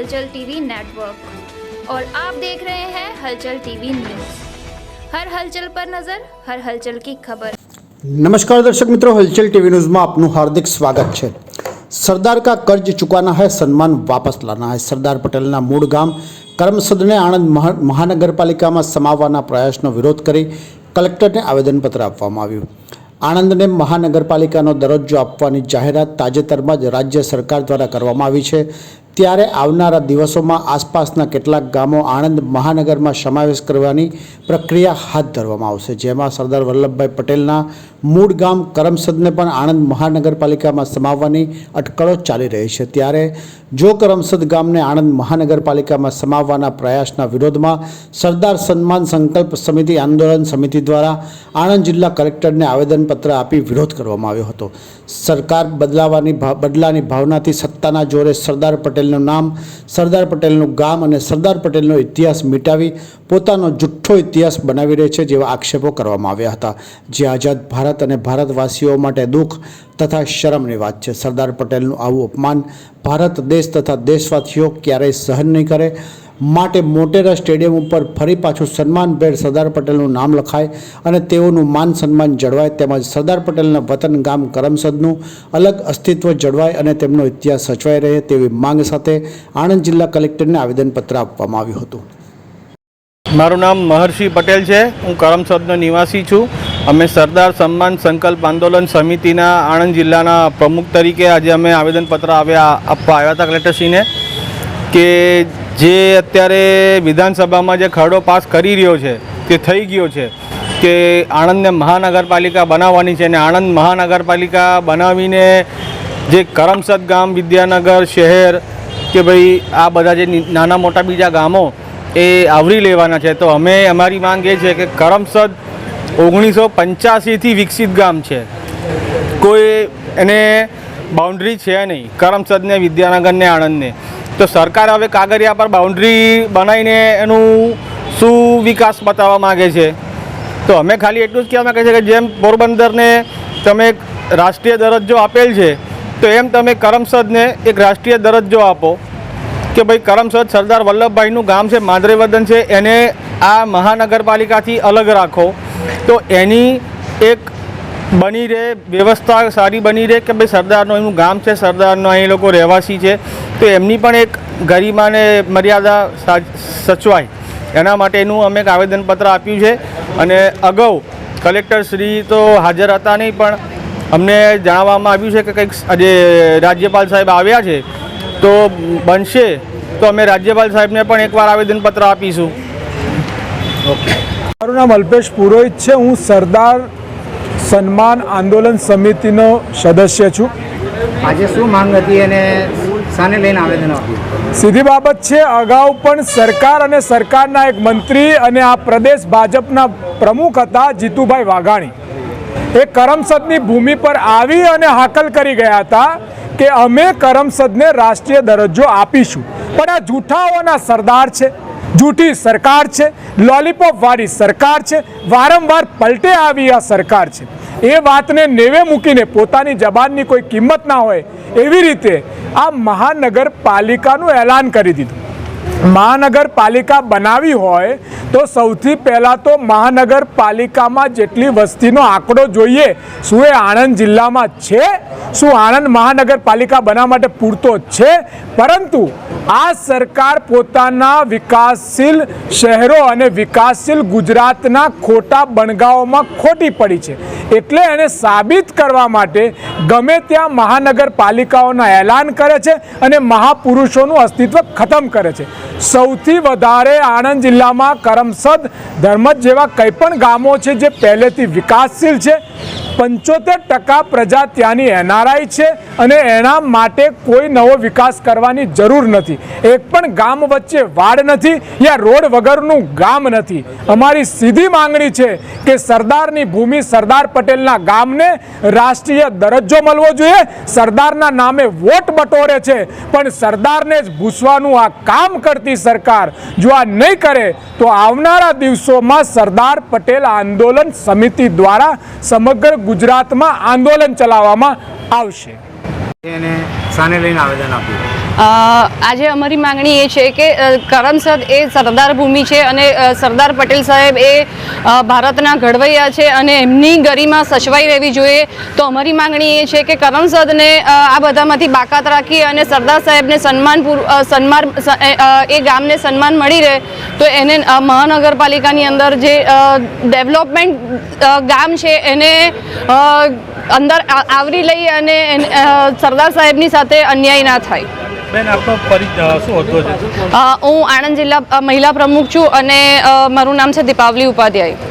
हलचल TV network. और आप देख रहे हैं हलचल टीवी न्यूज। हर हलचल पर नजर, हर हलचल की खबर। नमस्कार दर्शक मित्रों, हलचल टीवी न्यूज में आपनु हार्दिक स्वागत है સરદાર કા કર્જ ચૂકવાના હૈ સન્માન વાપસ લાના હૈ સરદાર પટેલના મૂળ ગામ કર્મસદને આણંદ મહાનગરપાલિકામાં સમાવવાના પ્રયાસનો વિરોધ કરી કલેક્ટરને આવેદનપત્ર આપવામાં આવ્યું. આણંદને મહાનગરપાલિકાનો દરજ્જો આપવાની જાહેરાત તાજેતરમાં જ રાજ્ય સરકાર દ્વારા કરવામાં આવી છે. ત્યારે આવનારા દિવસોમાં આસપાસના કેટલાક ગામો આણંદ મહાનગરમાં સમાવેશ કરવાની પ્રક્રિયા હાથ ધરવામાં આવશે. જેમાં સરદાર વલ્લભભાઈ પટેલના મૂળ ગામ કરમસદને પણ આણંદ મહાનગરપાલિકામાં સમાવવાની અટકળો ચાલી રહી છે. ત્યારે જો કરમસદ ગામને આણંદ મહાનગરપાલિકામાં સમાવવાના પ્રયાસના વિરોધમાં સરદાર સન્માન સંકલ્પ સમિતિ આંદોલન સમિતિ દ્વારા આણંદ જિલ્લા કલેક્ટરને આવેદનપત્ર આપી વિરોધ કરવામાં આવ્યો હતો. સરકાર બદલાવાની બદલાની ભાવનાથી સત્તાના જોરે સરદાર પટેલનું નામ સરદાર પટેલનું ગામ અને સરદાર પટેલનો ઇતિહાસ મિટાવી પોતાનો જુઠ્ઠો ઇતિહાસ બનાવી રહી છે જેવા આક્ષેપો કરવામાં આવ્યા હતા. જે આઝાદ ભારત અને ભારતવાસીઓ માટે દુઃખ તથા શરમની વાત છે. સરદાર પટેલનું આવું અપમાન ભારત દેશ તથા દેશવાસીઓ ક્યારેય સહન નહીં કરે. માટે મોટેરા સ્ટેડિયમ ઉપર ફરી પાછું સન્માનભેર સરદાર પટેલનું નામ લખાય અને તેઓનું માન સન્માન જળવાય તેમજ સરદાર પટેલના વતન ગામ કરમસદનું અલગ અસ્તિત્વ જળવાય અને તેમનો ઇતિહાસ સચવાઈ રહે તેવી માંગ સાથે આણંદ જિલ્લા કલેક્ટરને આવેદનપત્ર આપવામાં આવ્યું હતું. મારું નામ મહર્ષિ પટેલ છે. હું કરમસદનો નિવાસી છું. અમે સરદાર સન્માન સંકલ્પ આંદોલન સમિતિના આણંદ જિલ્લાના પ્રમુખ તરીકે આજે અમે આવેદનપત્ર આવ્યા આપવા આવ્યા હતા કલેક્ટરશ્રીને કે જે અત્યારે વિધાનસભામાં જે ખરડો પાસ કરી રહ્યો છે, તે થઈ ગયો છે કે આણંદને મહાનગરપાલિકા બનાવવાની છે અને આણંદ મહાનગરપાલિકા બનાવીને જે કરમસદ ગામ, વિદ્યાનગર, શહેર કે ભાઈ આ બધા જે નાના મોટા બીજા ગામો એ આવરી લેવાના છે. તો અમે અમારી માંગ એ છે કે કરમસદ ઓગણીસો પંચ્યાસીથી વિકસિત ગામ છે. કોઈ એને બાઉન્ડ્રી છે નહીં, કરમસદને, વિદ્યાનગરને, આણંદને. તો સરકાર હવે કાગળિયા પર બાઉન્ડ્રી બનાવીને એનું શું વિકાસ બતાવવા માગે છે. તો અમે ખાલી એટલું જ કહેવા માગે છે કે જેમ પોરબંદરને તમે રાષ્ટ્રીય દરજ્જો આપેલ છે, તો એમ તમે કરમસદને એક રાષ્ટ્રીય દરજ્જો આપો કે ભાઈ કરમસદ સરદાર વલ્લભભાઈનું ગામ છે માદરે છે, એને આ મહાનગરપાલિકાથી અલગ રાખો. તો એની એક બની રહે, વ્યવસ્થા સારી બની રહે કે ભાઈ સરદારનું એનું ગામ છે, સરદારનો, અહીં લોકો રહેવાસી છે, તો એમની પણ એક ગરિમાને મર્યાદા સચવાય. એના માટેનું અમે એક આવેદનપત્ર આપ્યું છે અને અગાઉ કલેક્ટર શ્રી તો હાજર હતા નહીં, પણ અમને જણાવવામાં આવ્યું છે કે કંઈક આજે રાજ્યપાલ સાહેબ આવ્યા છે, તો બનશે, તો અમે રાજ્યપાલ સાહેબને પણ એકવાર આવેદનપત્ર આપીશું. મારું નામ અલ્પેશ પુરોહિત છે, હું સરદાર સન્માન આંદોલન સમિતિનો સદસ્ય છું. આજે શું માંગ હતી અને સાને લઈને આવેદન આપ્યું સીધી બાબત છે અગાઉ પણ સરકાર અને સરકારના એક મંત્રી અને આ પ્રદેશ ભાજપના પ્રમુખ હતા જીતુભાઈ વાઘાણી. એ કરમસદની ભૂમિ પર આવી અને હાકલ કરી ગયા હતા કે અમે કરમસદને રાષ્ટ્રીય દરજ્જો આપીશું. પણ આ જૂઠાઓના સરદાર છે જૂઠી સરકાર છે લોલીપોપ વાળી સરકાર છે વારંવાર પલટે આવી આ સરકાર છે. એ વાતને નેવે મૂકીને પોતાની જબાનની કોઈ કિંમત ના હોય એવી રીતે આ મહાનગરપાલિકાનું એલાન કરી દીધું. મહાનગરપાલિકા બનાવી હોય તો સૌથી પહેલાં તો મહાનગરપાલિકામાં જેટલી વસ્તીનો આંકડો જોઈએ, શું એ આણંદ જિલ્લામાં છે, શું આણંદ મહાનગરપાલિકા બનાવવા માટે પૂરતો છે, પરંતુ આ સરકાર પોતાના વિકાસશીલ શહેરો અને વિકાસશીલ ગુજરાતના ખોટા બણગાઓમાં ખોટી પડી છે. એટલે એને સાબિત કરવા માટે ગમે ત્યાં મહાનગરપાલિકાઓના એલાન કરે છે અને મહાપુરુષોનું અસ્તિત્વ ખતમ કરે છે. સૌથી વધારે આણંદ જિલ્લામાં કરમસદ ધર્મજ જેવા કંઈ પણ ગામો છે જે પહેલેથી વિકાસશીલ છે. પંચોતેર ટકા પ્રજા ત્યાંની એનઆરઆઈ છે અને એના માટે કોઈ નવો વિકાસ કરવાની જરૂર નથી. એક પણ ગામ વચ્ચે વાડ નથી યા રોડ વગરનું ગામ નથી. અમારી સીધી માંગણી છે કે સરદારની ભૂમિ સરદાર પટેલના ગામને રાષ્ટ્રીય દરજ્જો મળવો જોઈએ. સરદારના નામે વોટ બટોરે છે, પણ સરદારને જ ભૂસવાનું આ કામ કરતી સરકાર. જો આ નહીં કરે, તો આવનારા દિવસોમાં સરદાર પટેલ આંદોલન સમિતિ દ્વારા સમગ્ર ગુજરાતમાં આંદોલન ચલાવવામાં આવશે. એને સાને લઈને આવેદન આપ્યું. આજે અમારી માંગણી એ છે કે કરમસદ એ સરદાર ભૂમિ છે અને સરદાર પટેલ સાહેબ એ ભારતના ઘડવૈયા છે અને એમની ગરિમા સચવાઈ રહેવી જોઈએ. તો અમારી માંગણી એ છે કે કરમસદને આ બધામાંથી બાકાત રાખી અને સરદાર સાહેબને સન્માનપૂર્વ સન્માન એ, ગામને સન્માન મળી રહે તો એને મહાનગરપાલિકાની અંદર જે ડેવલપમેન્ટ ગામ છે એને અંદર આવરી લઈ અને સરદાર સાહેબની સાથે અન્યાય ના થાય. બેન હું આણંદ જિલ્લા મહિલા પ્રમુખ છું અને મારું નામ છે દીપાવલી ઉપાધ્યાય.